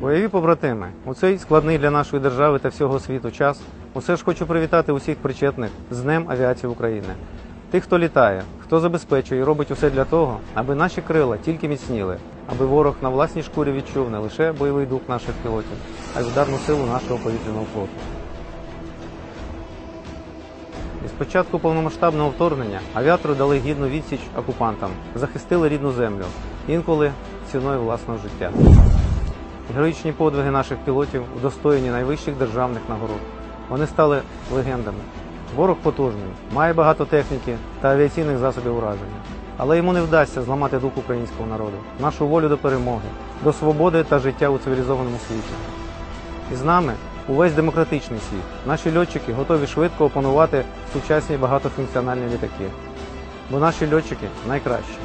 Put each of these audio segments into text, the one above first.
Бойові побратими, у цей складний для нашої держави та всього світу час. Усе ж хочу привітати усіх причетних з Днем авіації України. Тих, хто літає, хто забезпечує і робить усе для того, аби наші крила тільки міцніли, аби ворог на власній шкурі відчув не лише бойовий дух наших пілотів, а й ударну силу нашого повітряного флоту. З початку повномасштабного вторгнення авіатори дали гідну відсіч окупантам, захистили рідну землю, інколи ціною власного життя. Героїчні подвиги наших пілотів удостоєні найвищих державних нагород. Вони стали легендами. Ворог потужний, має багато техніки та авіаційних засобів ураження. Але йому не вдасться зламати дух українського народу, нашу волю до перемоги, до свободи та життя у цивілізованому світі. І з нами увесь демократичний світ. Наші льотчики готові швидко опанувати сучасні багатофункціональні літаки. Бо наші льотчики найкращі.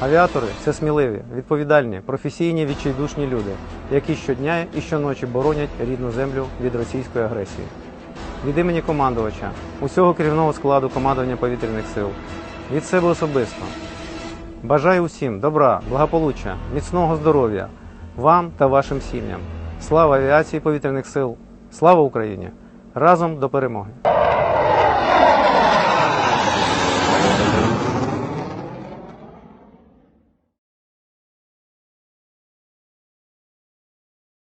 Авіатори це сміливі, відповідальні, професійні, відчайдушні люди, які щодня і щоночі боронять рідну землю від російської агресії. Від імені командувача, усього керівного складу командування повітряних сил, від себе особисто. Бажаю усім добра, благополуччя, міцного здоров'я вам та вашим сім'ям. Слава авіації повітряних сил! Слава Україні! Разом до перемоги!